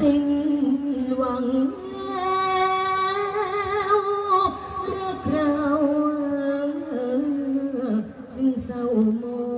สิ้นหวังแล้รักเราจึงเศร้ามอง